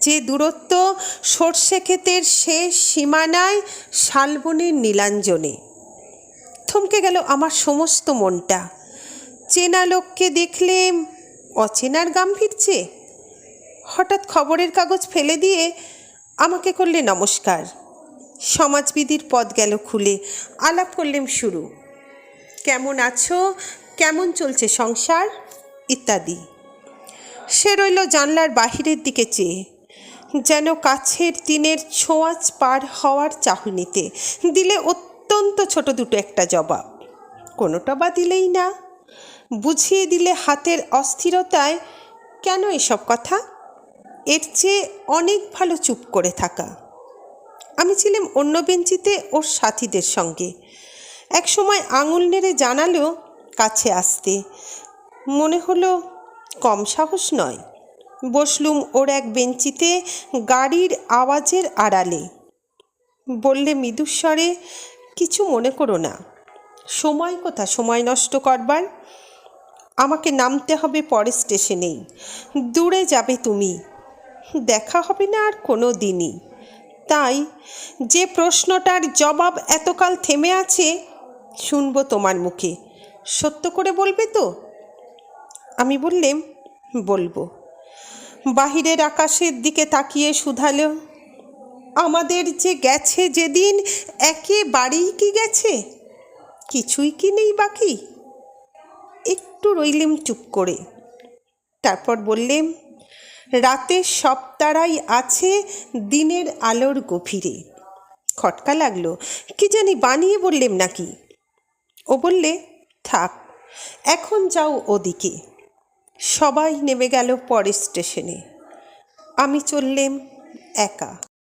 যে দূরত্ব সর্ষে ক্ষেতের শেষ সীমানায় শালবনের নীলাঞ্জনে। থমকে গেল আমার সমস্ত মনটা। চেনা লোককে দেখলে অচেনার গাম ফিরছে হঠাৎ খবরের কাগজ ফেলে দিয়ে আমাকে করলে নমস্কার। সমাজবিধির পথ গেল খুলে, আলাপ করলেম শুরু। কেমন আছো? কেমন চলছে সংসার? ইত্যাদি। সে রইল জানলার বাহিরের দিকে চেয়ে। যেন কাছের দিনের ছোঁয়াচ পার হওয়ার চাহনিতে দিলে অত্যন্ত ছোট দুটো একটা জবাব। কোনোটা বা দিলেই না। বুঝিয়ে দিলে হাতের অস্থিরতায় কেন এসব কথা? এর চেয়ে অনেক ভালো চুপ করে থাকা। আমি ছিলাম অন্য বেঞ্চিতে ওর সাথীদের সঙ্গে। এক সময় আঙুল নেড়ে জানালো, কাছে আসতে। মনে হলো কম সাহস নয়। বসলুম ওর এক বেঞ্চিতে গাড়ির আওয়াজের আড়ালে। বললে, মৃদুস্বরে, কিছু মনে করো না। সময় কোথা সময় নষ্ট করবার। আমাকে নামতে হবে পরের স্টেশনেই। দূরে যাবে তুমি। দেখা হবে না আর কোনো দিনই। তাই যে প্রশ্নটার জবাব এতকাল থেমে আছে, শুনব তোমার মুখে। সত্য করে বলবে তো? আমি বললেম, বলব। বাহিরের আকাশের দিকে তাকিয়ে শুধালো, আমাদের যে গেছে যেদিন, একেবারেই কি গেছে? কিছুই কি নেই বাকি? একটু রইলেম চুপ করে। তারপর বললেম রাতের সব তারাই আছে দিনের আলোর গভীরে। খটকা লাগল, কি জানি বানিয়ে বললেম নাকি? ও বললে, থাক, এখন যাও ওদিকে। সবাই নেমে গেল পরের স্টেশনে। আমি চললেম একা।